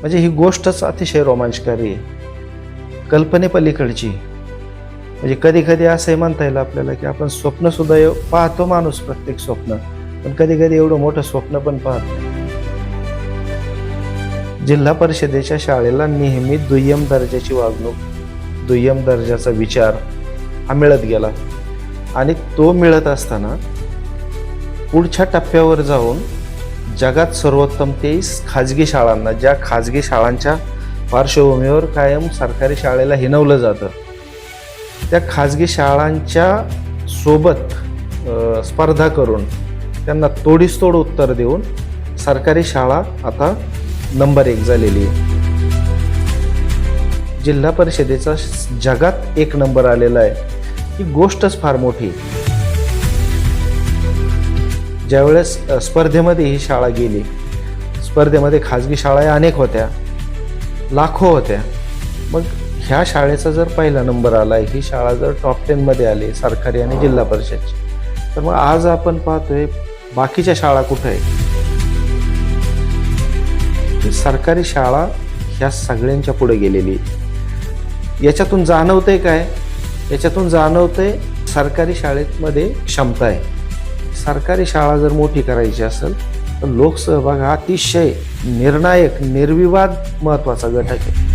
म्हणजे ही गोष्टच अतिशय रोमांचकारी आहे. कल्पनेपलीकडची म्हणजे कधी कधी असंही म्हणता येईल आपल्याला की आपण स्वप्नसुद्धा पाहतो माणूस प्रत्येक स्वप्न. पण कधी कधी एवढं मोठं स्वप्न पण पाहतो जिल्हा परिषदेच्या शाळेला नेहमी दुय्यम दर्जाची वागणूक दुय्यम दर्जाचा विचार हा मिळत गेला. आणि तो मिळत असताना पुढच्या टप्प्यावर जाऊन जगात सर्वोत्तम ते खाजगी शाळांना ज्या खाजगी शाळांच्या पार्श्वभूमीवर कायम सरकारी शाळेला हिनवलं जातं. त्या खाजगी शाळांच्या सोबत स्पर्धा करून त्यांना तोडीसतोड उत्तर देऊन सरकारी शाळा आता नंबर एक झालेली आहे. जिल्हा परिषदेचा जगात एक नंबर आलेला आहे. ही गोष्टच फार मोठी ज्यावेळेस स्पर्धेमध्ये ही शाळा गेली स्पर्धेमध्ये खाजगी शाळा अनेक होत्या लाखो होत्या. मग ह्या शाळेचा जर पहिला नंबर आला ही शाळा जर टॉप टेनमध्ये आली सरकारी आणि जिल्हा परिषदची तर मग आज आपण पाहतोय बाकीच्या शाळा कुठं आहे सरकारी शाळा ह्या सगळ्यांच्या पुढे गेलेली. आहे. याच्यातून जाणवतंय काय? याच्यातून जाणवतंय सरकारी शाळेमध्ये क्षमता आहे. सरकारी शाळा जर मोठी करायची असेल तर लोकसहभाग हा अतिशय निर्णायक निर्विवाद महत्त्वाचा घटक आहे.